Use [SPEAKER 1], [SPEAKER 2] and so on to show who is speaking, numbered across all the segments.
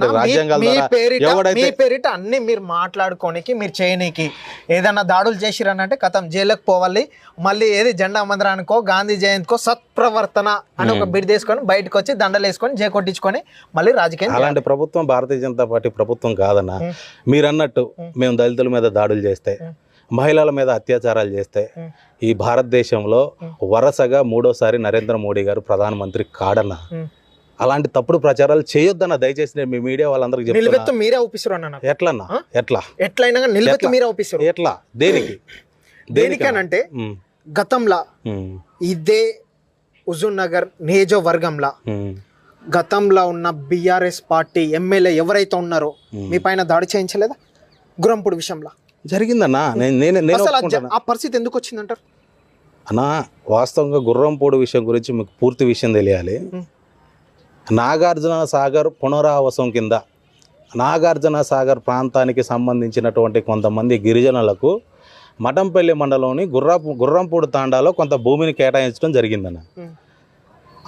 [SPEAKER 1] కాదన్నా, మీ-
[SPEAKER 2] రాజ్యాంగాల
[SPEAKER 1] మీ
[SPEAKER 2] ద్వారా
[SPEAKER 1] పేరిట మీ
[SPEAKER 2] ఎవడైతే
[SPEAKER 1] పేరిట అన్ని మీరు మాట్లాడుకోనికి మీరు చేయనీకి ఏదన్నా దాడులు చేసిరనంటే కథం జైలుకి పోవాలి. మళ్ళీ ఏది జెండా మందిరానికో గాంధీ జయంతికో సత్ప్రవర్తన అని ఒక బిడి తీసుకొని బయటకు వచ్చి దండలు వేసుకొని జే కొట్టించుకొని మళ్ళీ రాజకీయం.
[SPEAKER 2] అలాంటి ప్రభుత్వం భారతీయ జనతా పార్టీ ప్రభుత్వం కాదన్న. మీరు అన్నట్టు మేము. దళితుల మీద దాడులు చేస్తే మహిళల మీద అత్యాచారాలు చేస్తే ఈ భారతదేశంలో వరుసగా మూడోసారి నరేంద్ర మోడీ గారు ప్రధానమంత్రి కాడన్న. అలాంటి తప్పుడు ప్రచారాలు చేయొద్దన్న దయచేసి నేను మీ మీడియా వాళ్ళందరికీ
[SPEAKER 1] నిలువెత్తు మీరే ఊపిస్తారు అన్న.
[SPEAKER 2] ఎట్లన్నా? ఎట్లా?
[SPEAKER 1] ఎట్లయినా
[SPEAKER 2] ఎట్లా?
[SPEAKER 1] మీరే ఊపిస్తారు
[SPEAKER 2] ఎట్లా? దేనికి?
[SPEAKER 1] దేనికనంటే. గతంలో. ఇదే హుజూర్ నగర్ నియోజకవర్గంలో. గతంలో ఉన్న బీఆర్ఎస్ పార్టీ ఎమ్మెల్యే ఎవరైతే ఉన్నారో మీ పైన దాడి చేయించలేదా? గురంపుడు విషయంలో.
[SPEAKER 2] జరిగిందన్నా? నేను
[SPEAKER 1] ఆ పరిస్థితి ఎందుకు వచ్చిందంటారు?
[SPEAKER 2] అన్నా వాస్తవంగా గుర్రంపోడు విషయం గురించి మీకు పూర్తి విషయం తెలియాలి. నాగార్జున సాగర్ పునరావాసం కింద నాగార్జున సాగర్ ప్రాంతానికి సంబంధించినటువంటి కొంతమంది గిరిజనులకు మఠంపల్లి మండలంలోని గుర్రపు గుర్రంపూడి తాండాలో కొంత భూమిని కేటాయించడం జరిగిందన్న.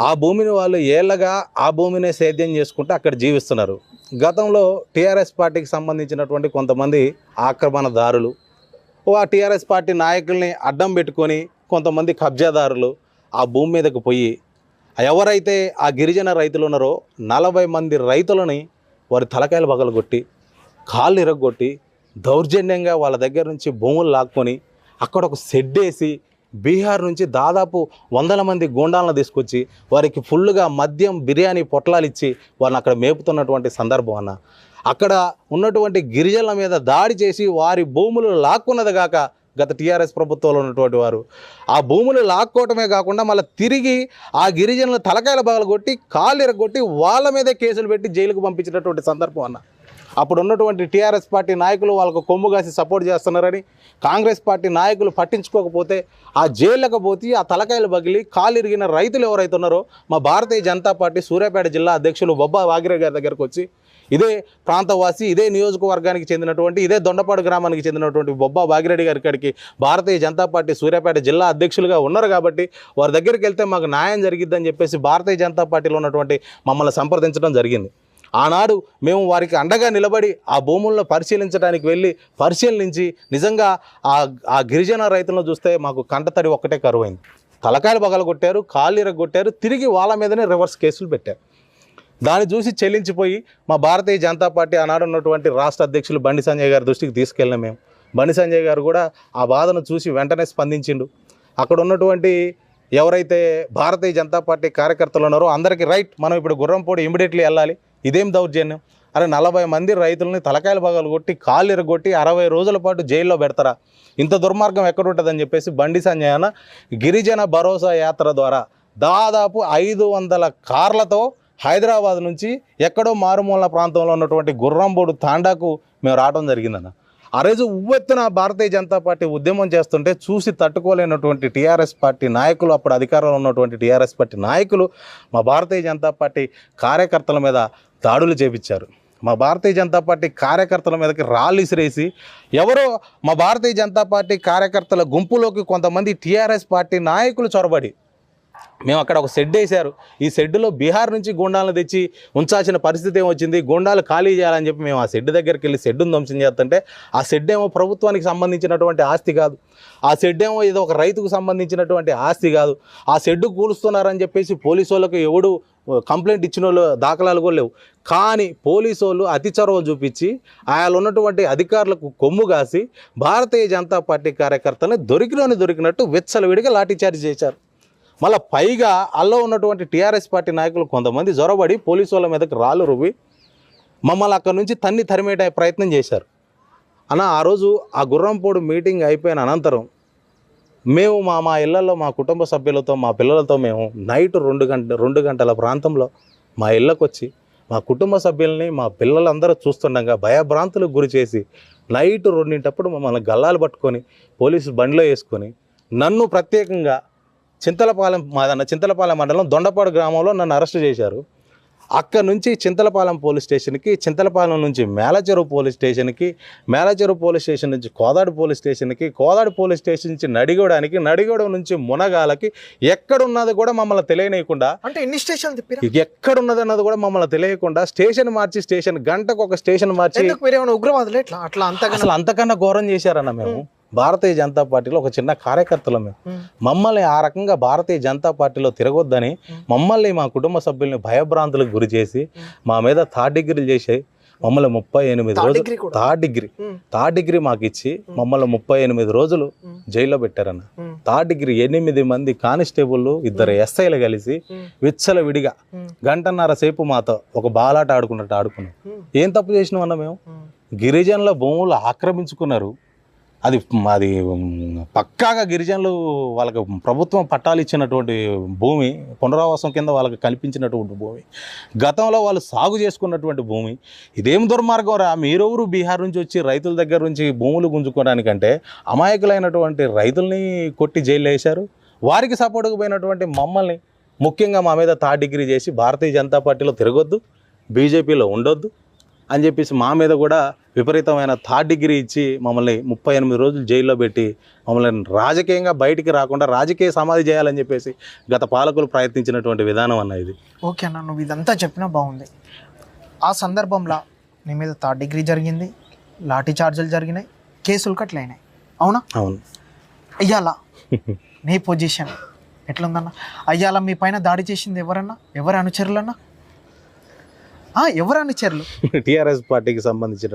[SPEAKER 2] ఆ భూమిని వాళ్ళు ఏళ్ళగా ఆ భూమినే సేద్యం చేసుకుంటూ అక్కడ జీవిస్తున్నారు గతంలో టీఆర్ఎస్ పార్టీకి సంబంధించినటువంటి కొంతమంది ఆక్రమణదారులు ఆ టీఆర్ఎస్ పార్టీ నాయకుల్ని అడ్డం పెట్టుకొని కొంతమంది కబ్జాదారులు ఆ భూమి మీదకు పోయి ఎవరైతే ఆ గిరిజన రైతులు ఉన్నారో నలభై మంది రైతులని వారి తలకాయలు పగలగొట్టి కాళ్ళు ఇరగొట్టి దౌర్జన్యంగా వాళ్ళ దగ్గర నుంచి భూములు లాక్కొని అక్కడ ఒక షెడ్ వేసి బీహార్ నుంచి దాదాపు వందల మంది గూండాలను తీసుకొచ్చి వారికి ఫుల్గా మద్యం బిర్యానీ పొట్లాలు ఇచ్చి వారిని అక్కడ మేపుతున్నటువంటి సందర్భం అన్న. అక్కడ ఉన్నటువంటి గిరిజనుల మీద దాడి చేసి వారి భూములు లాక్కున్నది కాక గత టీఆర్ఎస్ ప్రభుత్వంలో ఉన్నటువంటి వారు. ఆ భూములు లాక్కోవటమే కాకుండా మళ్ళీ తిరిగి ఆ గిరిజనుల తలకాయల బాగలు కొట్టి కాళ్ళు ఇరగొట్టి వాళ్ళ మీదే కేసులు పెట్టి జైలుకు పంపించినటువంటి సందర్భం అన్న. అప్పుడు ఉన్నటువంటి టీఆర్ఎస్ పార్టీ నాయకులు వాళ్ళకు కొమ్ము కాసి సపోర్ట్ చేస్తున్నారని కాంగ్రెస్ పార్టీ నాయకులు పట్టించుకోకపోతే ఆ జైళ్ళకపోతే ఆ తలకాయలు బగిలి కాలు ఇరిగిన రైతులు ఎవరైతే ఉన్నారో మా భారతీయ జనతా పార్టీ సూర్యాపేట జిల్లా అధ్యక్షులు బొబ్బా వాగిరే గారి దగ్గరకు వచ్చి ఇదే ప్రాంతవాసి ఇదే నియోజకవర్గానికి చెందినటువంటి ఇదే దొండపాడు గ్రామానికి చెందినటువంటి బొబ్బా బాగిరెడ్డి గారి ఇక్కడికి భారతీయ జనతా పార్టీ సూర్యాపేట జిల్లా అధ్యక్షులుగా ఉన్నారు కాబట్టి వారి దగ్గరికి వెళ్తే మాకు న్యాయం జరిగిద్దని చెప్పేసి భారతీయ జనతా పార్టీలో ఉన్నటువంటి మమ్మల్ని సంప్రదించడం జరిగింది. ఆనాడు మేము వారికి అండగా నిలబడి ఆ భూములను పరిశీలించడానికి వెళ్ళి పరిశీలించి నిజంగా ఆ ఆ గిరిజన రైతులను చూస్తే మాకు కంటతడి ఒక్కటే కరువైంది. తలకాయలు పగలగొట్టారు కాళ్ళు ఇరగొట్టారు తిరిగి వాళ్ళ మీదనే రివర్స్ కేసులు పెట్టారు. దాన్ని చూసి చెల్లించిపోయి మా భారతీయ జనతా పార్టీ ఆనాడు ఉన్నటువంటి రాష్ట్ర అధ్యక్షులు బండి సంజయ్ గారి దృష్టికి తీసుకెళ్ళిన మేము. బండి సంజయ్ గారు కూడా ఆ బాధను చూసి వెంటనే స్పందించిండు. అక్కడ ఉన్నటువంటి ఎవరైతే భారతీయ జనతా పార్టీ కార్యకర్తలు ఉన్నారో అందరికీ రైట్ మనం ఇప్పుడు గుర్రంపూడి ఇమీడియట్లీ వెళ్ళాలి. ఇదేం దౌర్జన్యం? అరే నలభై మంది రైతులని తలకాయల పగలు కొట్టి కాళ్ళు ఇరగొట్టి అరవై రోజుల పాటు జైల్లో పెడతారా? ఇంత దుర్మార్గం ఎక్కడుంటుందని చెప్పేసి బండి సంజయన గిరిజన భరోసా యాత్ర ద్వారా దాదాపు ఐదు వందల కార్లతో హైదరాబాద్ నుంచి ఎక్కడో మారుమూల ప్రాంతంలో ఉన్నటువంటి గుర్రంబోడు తాండాకు మేము రావడం జరిగిందన్న. ఆ రోజు ఉవ్వెత్తున భారతీయ జనతా పార్టీ ఉద్యమం చేస్తుంటే చూసి తట్టుకోలేనటువంటి టీఆర్ఎస్ పార్టీ నాయకులు అప్పుడు అధికారంలో ఉన్నటువంటి టీఆర్ఎస్ పార్టీ నాయకులు మా భారతీయ జనతా పార్టీ కార్యకర్తల మీద దాడులు చేపించారు. మా భారతీయ జనతా పార్టీ కార్యకర్తల మీదకి రాళ్ళు ఇసిరేసి ఎవరో మా భారతీయ జనతా పార్టీ కార్యకర్తల గుంపులోకి కొంతమంది టీఆర్ఎస్ పార్టీ నాయకులు చొరబడి మేము అక్కడ ఒక షెడ్ వేశారు. ఈ షెడ్లో బీహార్ నుంచి గుండాలను తెచ్చి ఉంచాల్సిన పరిస్థితి ఏమొచ్చింది? గుండాలు ఖాళీ చేయాలని చెప్పి మేము ఆ షెడ్ దగ్గరికి వెళ్ళి షెడ్ను ధ్వంసం చేస్తుంటే ఆ షెడ్ ఏమో ప్రభుత్వానికి సంబంధించినటువంటి ఆస్తి కాదు. ఆ షెడ్ ఏమో ఏదో ఒక రైతుకు సంబంధించినటువంటి ఆస్తి కాదు. ఆ షెడ్ కూలుస్తున్నారని చెప్పేసి పోలీసు వాళ్ళకి ఎవడు కంప్లైంట్ ఇచ్చిన వాళ్ళు దాఖలాలు కూడా లేవు. కానీ పోలీసు వాళ్ళు అతి చొరవ చూపించి ఆయన ఉన్నటువంటి అధికారులకు కొమ్ము కాసి భారతీయ జనతా పార్టీ కార్యకర్తని దొరికిలోని దొరికినట్టు విచ్చలవిడిగా లాఠీచార్జ్ చేశారు. మళ్ళీ పైగా అల్లో ఉన్నటువంటి టీఆర్ఎస్ పార్టీ నాయకులు కొంతమంది జొరబడి పోలీసు వాళ్ళ మీదకి రాళ్ళు రువ్వి మమ్మల్ని అక్కడి నుంచి తన్ని తరిమేట ప్రయత్నం చేశారు. అన్న ఆ రోజు ఆ గుర్రంపోడు మీటింగ్ అయిపోయిన అనంతరం మేము మా మా ఇళ్ళలో మా కుటుంబ సభ్యులతో మా పిల్లలతో మేము నైట్ రెండు గంట రెండు గంటల ప్రాంతంలో మా ఇళ్ళకు వచ్చి మా కుటుంబ సభ్యుల్ని మా పిల్లలందరూ చూస్తుండగా భయభ్రాంతులకు గురి చేసి నైట్ రెండింటప్పుడు మమ్మల్ని గల్లాలు పట్టుకొని పోలీసు బండిలో వేసుకొని నన్ను ప్రత్యేకంగా చింతలపాలెం మాదన్న చింతలపాలెం మండలం దొండపాడు గ్రామంలో నన్ను అరెస్ట్ చేశారు. అక్కడ నుంచి చింతలపాలెం పోలీస్ స్టేషన్కి చింతలపాలెం నుంచి మేలచెరువు పోలీస్ స్టేషన్కి మేలచెరువు పోలీస్ స్టేషన్ నుంచి కోదాడు పోలీస్ స్టేషన్కి కోదాడు పోలీస్ స్టేషన్ నుంచి నడిగోడానికి నడిగోడ నుంచి మునగాలకి ఎక్కడున్నది కూడా మమ్మల్ని తెలియనియకుండా
[SPEAKER 1] అంటే ఎన్ని తిప్పిరా?
[SPEAKER 2] ఎక్కడున్నది అన్నది కూడా మమ్మల్ని తెలియకుండా స్టేషన్ మార్చి స్టేషన్ గంటకు ఒక స్టేషన్ మార్చి
[SPEAKER 1] ఉగ్రవాదులు అట్లా
[SPEAKER 2] అంతకన్నా ఘోరం చేశారన్న మేము. భారతీయ జనతా పార్టీలో ఒక చిన్న కార్యకర్తలు మేము. మమ్మల్ని ఆ రకంగా భారతీయ జనతా పార్టీలో తిరగొద్దని మమ్మల్ని మా కుటుంబ సభ్యుల్ని భయభ్రాంతులకు గురి చేసి మా మీద థర్డ్ డిగ్రీలు చేసి మమ్మల్ని ముప్పై ఎనిమిది రోజులు థర్డ్ డిగ్రీ. థర్డ్ డిగ్రీ మాకు ఇచ్చి మమ్మల్ని ముప్పై ఎనిమిది రోజులు జైల్లో పెట్టారన్న. థర్డ్ డిగ్రీ ఎనిమిది మంది కానిస్టేబుల్ ఇద్దరు ఎస్ఐలు కలిసి విచ్చల విడిగా గంటన్నర సేపు మాతో ఒక బాలాట ఆడుకున్నట్టు ఆడుకున్నాం. ఏం తప్పు చేసినామన్నా మేము?
[SPEAKER 1] ఉమ్.
[SPEAKER 2] గిరిజనుల భూములు ఆక్రమించుకున్నారు. అది అది పక్కాగా గిరిజనులు వాళ్ళకి ప్రభుత్వం పట్టాలు ఇచ్చినటువంటి భూమి పునరావాసం కింద వాళ్ళకి కల్పించినటువంటి భూమి గతంలో వాళ్ళు సాగు చేసుకున్నటువంటి భూమి ఇదేం దుర్మార్గం రా? మీరెవరు బీహార్ నుంచి వచ్చి రైతుల దగ్గర నుంచి భూములు గుంజుకోవడానికంటే అమాయకులైనటువంటి రైతుల్ని కొట్టి జైలు వేశారు? వారికి సపోర్ట్గా పోయినటువంటి మమ్మల్ని ముఖ్యంగా మా మీద థర్డ్ డిగ్రీ చేసి భారతీయ జనతా పార్టీలో తిరగొద్దు బీజేపీలో ఉండొద్దు. అని చెప్పేసి మా మీద కూడా విపరీతమైన థర్డ్ డిగ్రీ ఇచ్చి మమ్మల్ని ముప్పై ఎనిమిది రోజులు జైల్లో పెట్టి మమ్మల్ని రాజకీయంగా బయటికి రాకుండా రాజకీయ సమాధి చేయాలని చెప్పేసి గత పాలకులు ప్రయత్నించినటువంటి విధానం అన్న ఇది.
[SPEAKER 1] ఓకే అన్న నువ్వు ఇదంతా చెప్పినా బాగుంది. ఆ సందర్భంలో నీ మీద థర్డ్ డిగ్రీ జరిగింది లాఠీ చార్జీలు జరిగినాయి కేసులు కట్లయినాయి అవునా?
[SPEAKER 2] అవును.
[SPEAKER 1] అయ్యాల? నీ పొజిషన్ ఎట్లుందన్న? అయ్యాల? మీ పైన దాడి చేసింది ఎవరన్నా? ఎవరు అనుచరులన్నా? ఆ, ఎవరు అనుచరులు?
[SPEAKER 2] టీఆర్ఎస్ పార్టీకి సంబంధించిన